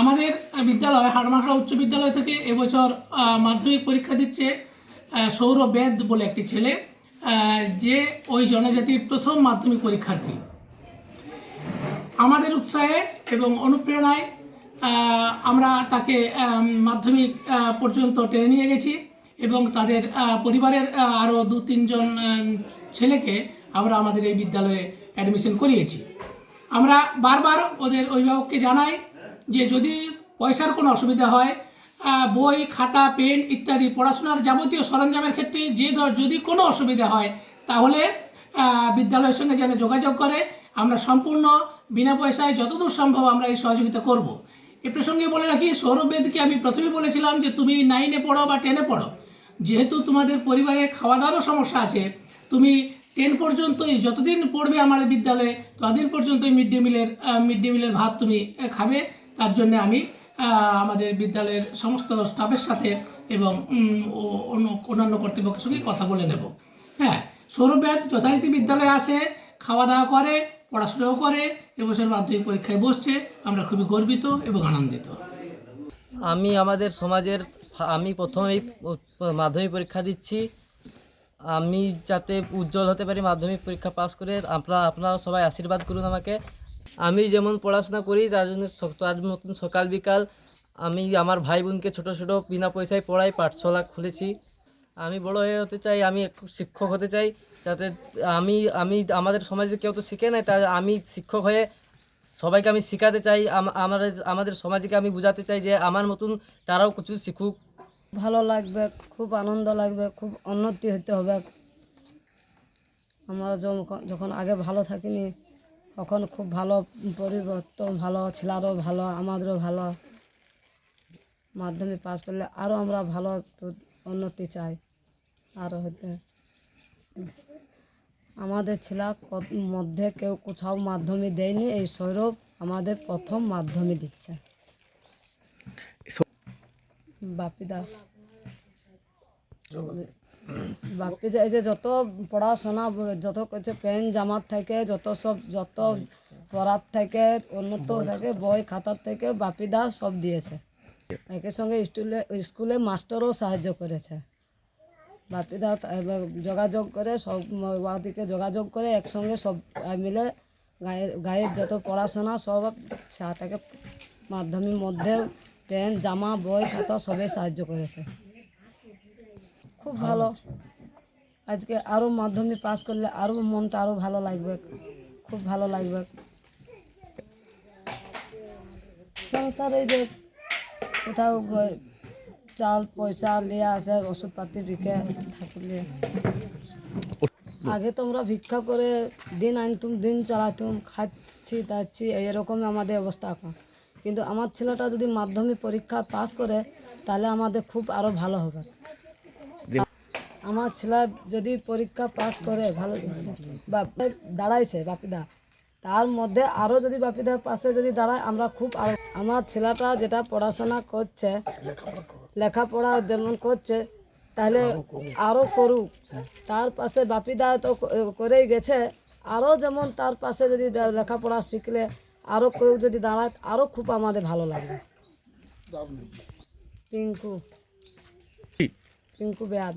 আমাদের বিদ্যালয় হাড়মাখড়া উচ্চ বিদ্যালয় থেকে এবছর মাধ্যমিক পরীক্ষা দিচ্ছে সৌরভ বেদ বলে একটি ছেলে যে ওই জনজাতির প্রথম মাধ্যমিক পরীক্ষার্থী। আমাদের উৎসাহে এবং অনুপ্রেরণায় আমরা তাকে মাধ্যমিক পর্যন্ত টেনে নিয়ে গেছি এবং তাদের পরিবারের আরও দু তিনজন ছেলেকে আমরা আমাদের এই বিদ্যালয়ে অ্যাডমিশন করিয়েছি। আমরা বারবার ওদের অভিভাবককে জানাই যে যদি পয়সার কোনো অসুবিধা হয় বই, খাতা, পেন ইত্যাদি পড়াশোনার যাবতীয় সরঞ্জামের ক্ষেত্রে যে ধর যদি কোনো অসুবিধা হয়, তাহলে বিদ্যালয়ের সঙ্গে যেন যোগাযোগ করে, আমরা সম্পূর্ণ বিনা পয়সায় যতদূর সম্ভব আমরা এই সহযোগিতা করব। এ প্রসঙ্গে বলে রাখি সৌরভ বেদকে আমি প্রথমেই বলেছিলাম যে, তুমি নাইনে পড়ো বা টেনে পড়ো। যেহেতু তোমাদের পরিবারে খাওয়া দাওয়ারও সমস্যা আছে, তুমি টেন পর্যন্তই যতদিন পড়বে এই বিদ্যালয়ে, ততদিন পর্যন্তই মিড ডে মিলের মিড ডে মিলের ভাত তুমি খাবে। তার জন্য আমি আমাদের বিদ্যালয়ের সমস্ত স্টাফের সাথে এবং অন্য, অন্যান্য কর্তৃপক্ষের সঙ্গে কথা বলে নেব। হ্যাঁ সৌরভ বেদ যথারীতি বিদ্যালয়ে আসে খাওয়া দাওয়া করে, পড়াশোনাও করে, এবছর মাধ্যমিক পরীক্ষায় বসছে, আমরা খুবই গর্বিত এবং আনন্দিত। আমি আমাদের সমাজের, আমি প্রথমেই মাধ্যমিক পরীক্ষা দিচ্ছি। আমি যাতে উজ্জ্বল হতে পারি, মাধ্যমিক পরীক্ষা পাস করে আপনারা আপনারা সবাই আশীর্বাদ করুন আমাকে। আমি যেমন পড়াশোনা করি, তার জন্য তার মতন সকাল বিকাল আমি আমার ভাই বোনকে ছোটো ছোটো বিনা পয়সায় পড়াই, পাঠশালা খুলেছি। আমি বড় হয়ে হতে চাই, আমি শিক্ষক হতে চাই, যাতে আমি আমি আমাদের সমাজে কেউ তো শিখে নাই তাই আমি শিক্ষক হয়ে সবাইকে আমি শেখাতে চাই, আম- আমাদের আমাদের সমাজকে আমি বোঝাতে চাই যে আমার মতন তারাও কিছু শিখুক। ভালো লাগবে, খুব আনন্দ লাগবে, খুব উন্নতি হতে হবে। আমরা যখন আগে ভালো থাকিনি তখন খুব ভালো পরিবর্তন ভালো ছেলেরও ভালো আমাদেরও ভালো। মাধ্যমিক পাস করলে আরও আমরা ভালো একটু উন্নতি চাই। আরও হতে আমাদের ছেলে মধ্যে কেউ কোথাও মাধ্যমিক দেয়নি এই সৌরভ আমাদের প্রথম মাধ্যমিক দিচ্ছে। বাপিদা। বাপি যে এই যে যত পড়াশোনা যত করছে পেন জামার থেকে যত সব যত পড়ার থেকে উন্নত থেকে বই খাতার থেকে বাপিদা সব দিয়েছে। একই সঙ্গে স্কুলে স্কুলে মাস্টারও সাহায্য করেছে। বাপিদা যোগাযোগ করে সব ওদিকে যোগাযোগ করে একসঙ্গে সব মিলে গায়ের গায়ের যত পড়াশোনা সব সেটাকে মাধ্যমিক মধ্যে পেন জামা বই খাতা সবে সাহায্য করেছে। খুব ভালো। আজকে আরও মাধ্যমিক পাস করলে আরও মনটা আরও ভালো লাগবে। খুব ভালো লাগবে। সংসারে যে কোথাও চাল পয়সা নিয়ে আসে ওষুধপাতি বিকে থাকলে। আগে তোমরা ভিক্ষা করে দিন আনতুম, দিন চালাতুম, খাচ্ছি তাচ্ছি এরকম আমাদের অবস্থা এখন। কিন্তু আমার ছেলেটা যদি মাধ্যমিক পরীক্ষা পাস করে, তাহলে আমাদের খুব আরও ভালো হবে। আমার ছেলে যদি পরীক্ষা পাস করে ভালো বাপ দাঁড়াইছে বাপিদা। তার মধ্যে আরও যদি বাপিদার পাশে যদি দাঁড়ায় আমরা খুব আরও আমার ছেলেটা যেটা পড়াশোনা করছে লেখাপড়া যেমন করছে তাহলে আরও করুক। তার পাশে বাপিদা তো করেই গেছে। আরও যেমন তার পাশে যদি লেখাপড়া শিখলে আরও কেউ যদি দাঁড়ায় আরও খুব আমাদের ভালো লাগবে পিঙ্কু। পিঙ্কু বেয়াদ।